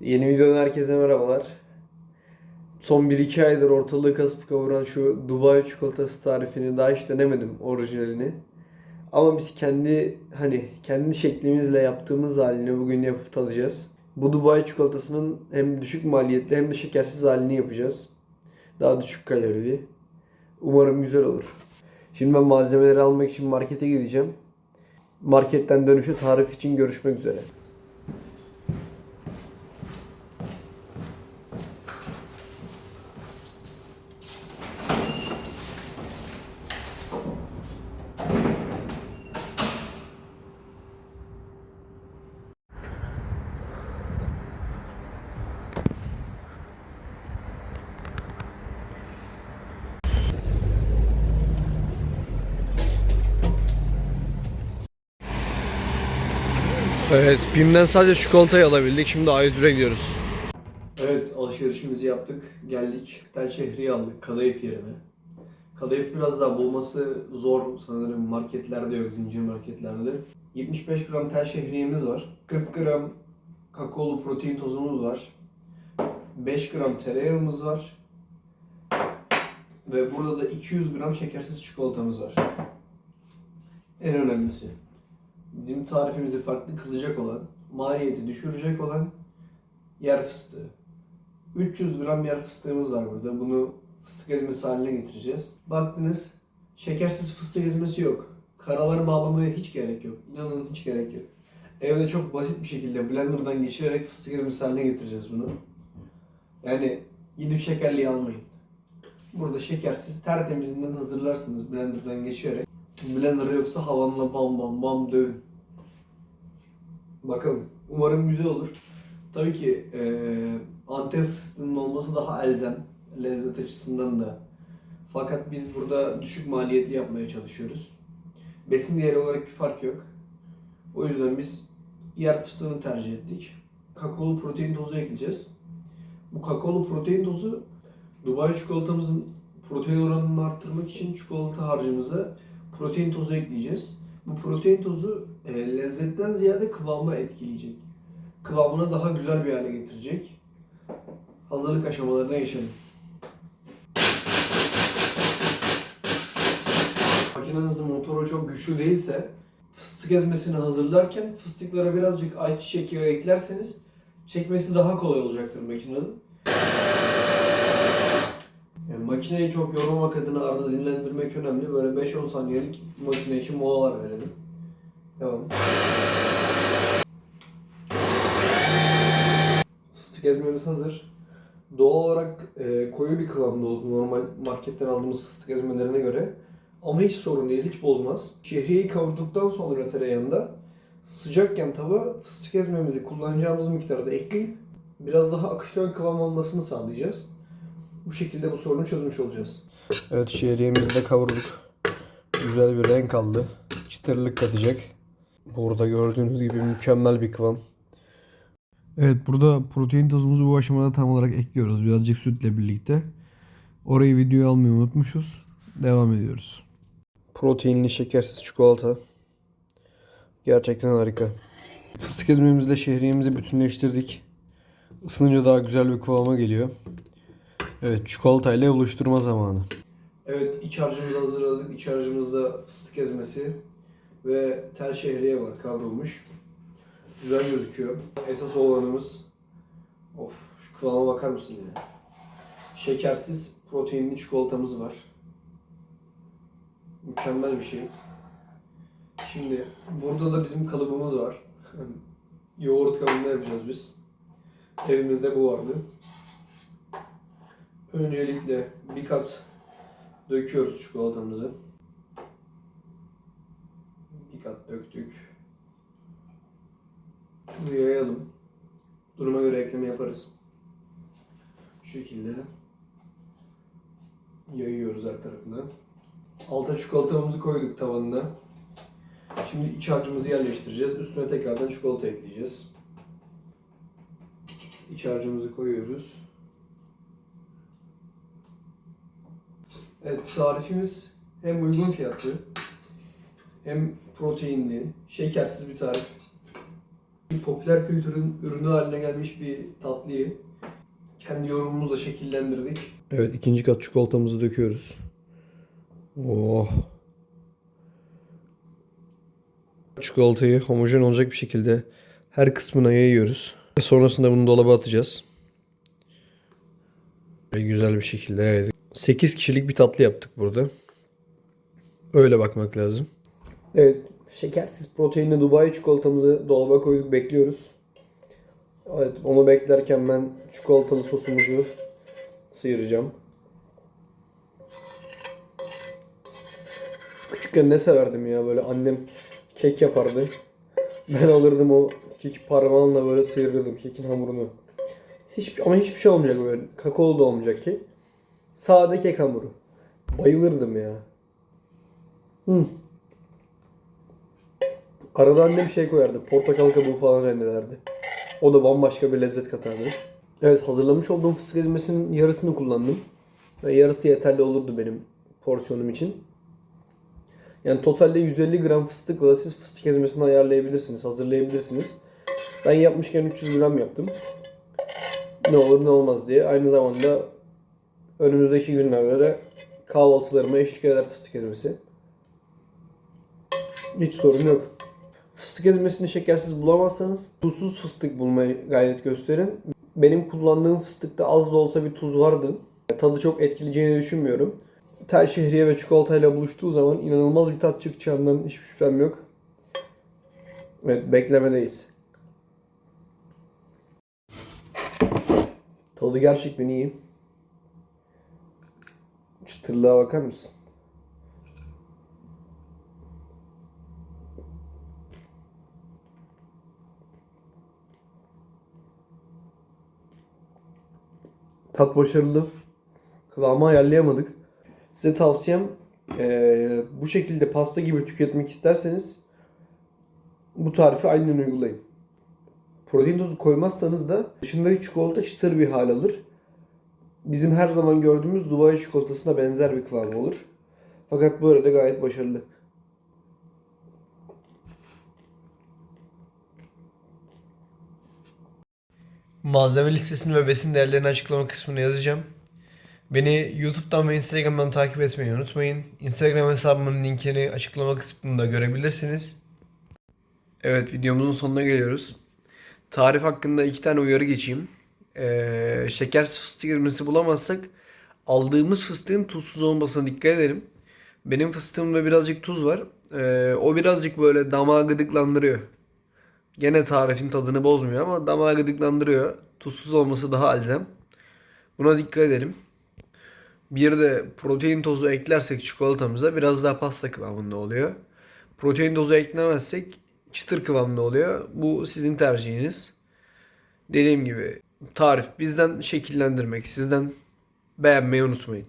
Yeni videodan herkese merhabalar. Son 1-2 aydır ortalığı kasıp kavuran şu Dubai çikolatası tarifini daha hiç denemedim orijinalini. Ama biz kendi hani kendi şeklimizle yaptığımız halini bugün yapıp tadacağız. Bu Dubai çikolatasının hem düşük maliyetli hem de şekersiz halini yapacağız. Daha düşük kalorili. Umarım güzel olur. Şimdi ben malzemeleri almak için markete gideceğim. Marketten dönüşte tarif için görüşmek üzere. Evet, BİM'den sadece çikolatayı alabildik. Şimdi A101'e gidiyoruz. Evet, alışverişimizi yaptık. Geldik. Tel şehriye aldık kadayıf yerine. Kadayıf biraz daha bulması zor sanırım. Marketlerde yok, zincir marketlerde. 75 gram tel şehriyemiz var. 40 gram kakaolu protein tozumuz var. 5 gram tereyağımız var. Ve burada da 200 gram şekersiz çikolatamız var. En önemlisi bizim tarifimizi farklı kılacak olan, maliyeti düşürecek olan yer fıstığı. 300 gram yer fıstığımız var burada. Bunu fıstık ezmesi haline getireceğiz. Baktınız şekersiz fıstık ezmesi yok. Karaları bağlamaya hiç gerek yok. İnanın hiç gerek yok. Evde çok basit bir şekilde blenderdan geçirerek fıstık ezmesi haline getireceğiz bunu. Yani gidip şekerliği almayın. Burada şekersiz tertemizinden hazırlarsınız blenderdan geçirerek. Blender yoksa havanla bam bam bam dövün. Bakalım. Umarım güzel olur. Tabii ki eee Antep fıstığının olması daha elzem. Lezzet açısından da. Fakat biz burada düşük maliyetli yapmaya çalışıyoruz. Besin değeri olarak bir fark yok. O yüzden biz yer fıstığını tercih ettik. Kakaolu protein tozu ekleyeceğiz. Bu kakaolu protein tozu Dubai çikolatamızın protein oranını arttırmak için çikolata harcımıza protein tozu ekleyeceğiz. Bu protein tozu e, lezzetten ziyade kıvamı etkileyecek. Kıvamını daha güzel bir hale getirecek. Hazırlık aşamalarına geçelim. Makinenizin motoru çok güçlü değilse fıstık ezmesini hazırlarken fıstıklara birazcık ayçiçek yağı eklerseniz çekmesi daha kolay olacaktır makinenin. Yani makineyi çok yormamak adına arada dinlendirmek önemli. Böyle 5-10 saniyelik makine için molalar verelim. Devam. Fıstık ezmemiz hazır. Doğal olarak e, koyu bir kıvamda oldu normal marketten aldığımız fıstık ezmelerine göre. Ama hiç sorun değil, hiç bozmaz. Şehriyeyi kavurduktan sonra tereyağında sıcakken tava fıstık ezmemizi kullanacağımız miktarda ekleyip biraz daha akışkan kıvam olmasını sağlayacağız. Bu şekilde bu sorunu çözmüş olacağız. Evet şehriyemizi de kavurduk. Güzel bir renk aldı. Çıtırlık katacak. Burada gördüğünüz gibi mükemmel bir kıvam. Evet burada protein tozumuzu bu aşamada tam olarak ekliyoruz. Birazcık sütle birlikte. Orayı videoya almayı unutmuşuz. Devam ediyoruz. Proteinli şekersiz çikolata. Gerçekten harika. Fıstık ezmemizle şehriyemizi bütünleştirdik. Isınınca daha güzel bir kıvama geliyor. Evet çikolatayla oluşturma zamanı. Evet iç harcımızı hazırladık. İç harcımızda fıstık ezmesi ve tel şehriye var kavrulmuş. Güzel gözüküyor. Esas olanımız of şu kıvama bakar mısın ya? Şekersiz proteinli çikolatamız var. Mükemmel bir şey. Şimdi burada da bizim kalıbımız var. Yoğurt kabında yapacağız biz. Evimizde bu vardı. Öncelikle bir kat döküyoruz çikolatamızı. Bir kat döktük. Bunu yayalım. Duruma göre ekleme yaparız. Şu şekilde yayıyoruz her tarafına. Alta çikolatamızı koyduk tavanına. Şimdi iç harcımızı yerleştireceğiz. Üstüne tekrardan çikolata ekleyeceğiz. İç harcımızı koyuyoruz. Evet tarifimiz hem uygun fiyatlı hem proteinli, şekersiz bir tarif. Bir popüler kültürün ürünü haline gelmiş bir tatlıyı kendi yorumumuzla şekillendirdik. Evet ikinci kat çikolatamızı döküyoruz. Oh. Çikolatayı homojen olacak bir şekilde her kısmına yayıyoruz. Sonrasında bunu dolaba atacağız. Ve güzel bir şekilde yaydık. 8 kişilik bir tatlı yaptık burada. Öyle bakmak lazım. Evet, şekersiz proteinli Dubai çikolatamızı dolaba koyduk, bekliyoruz. Evet, onu beklerken ben çikolatalı sosumuzu sıyıracağım. Küçükken ne severdim ya böyle annem kek yapardı. Ben alırdım o keki parmağımla böyle sıyırırdım kekin hamurunu. Hiç, ama hiçbir şey olmayacak böyle. Kakaolu da olmayacak kek. Sade kek hamuru. Bayılırdım ya. Hı. Arada annem şey koyardı. Portakal kabuğu falan rendelerdi. O da bambaşka bir lezzet katardı. Evet hazırlamış olduğum fıstık ezmesinin yarısını kullandım. Ve yarısı yeterli olurdu benim porsiyonum için. Yani totalde 150 gram fıstıkla siz fıstık ezmesini ayarlayabilirsiniz, hazırlayabilirsiniz. Ben yapmışken 300 gram yaptım. Ne olur ne olmaz diye. Aynı zamanda önümüzdeki günlerde de kahvaltılarıma eşlik eder fıstık ezmesi. Hiç sorun yok. Fıstık ezmesini şekersiz bulamazsanız tuzsuz fıstık bulmaya gayret gösterin. Benim kullandığım fıstıkta az da olsa bir tuz vardı. Tadı çok etkileyeceğini düşünmüyorum. Tel şehriye ve çikolatayla buluştuğu zaman inanılmaz bir tat çıkacağından hiçbir şüphem yok. Evet beklemedeyiz. Tadı gerçekten iyi. Çıtırlığa bakar mısın? Tat başarılı. Kıvamı ayarlayamadık. Size tavsiyem eee, bu şekilde pasta gibi tüketmek isterseniz bu tarifi aynen uygulayın. Protein tozu koymazsanız da dışındaki çikolata çıtır bir hal alır. Bizim her zaman gördüğümüz Dubai çikolatasına benzer bir kıvam olur. Fakat böyle de gayet başarılı. Malzeme listesini ve besin değerlerini açıklama kısmına yazacağım. Beni YouTube'dan ve Instagram'dan takip etmeyi unutmayın. Instagram hesabımın linkini açıklama kısmında görebilirsiniz. Evet videomuzun sonuna geliyoruz. Tarif hakkında iki tane uyarı geçeyim. Ee, şekersiz fıstık ezmesi bulamazsak aldığımız fıstığın tuzsuz olmasına dikkat edelim. Benim fıstığımda birazcık tuz var. Ee, o birazcık böyle damağı gıdıklandırıyor. Gene tarifin tadını bozmuyor ama damağı gıdıklandırıyor. Tuzsuz olması daha elzem. Buna dikkat edelim. Bir de protein tozu eklersek çikolatamıza biraz daha pasta kıvamında oluyor. Protein tozu eklemezsek çıtır kıvamda oluyor. Bu sizin tercihiniz. Dediğim gibi tarif bizden şekillendirmek, sizden beğenmeyi unutmayın.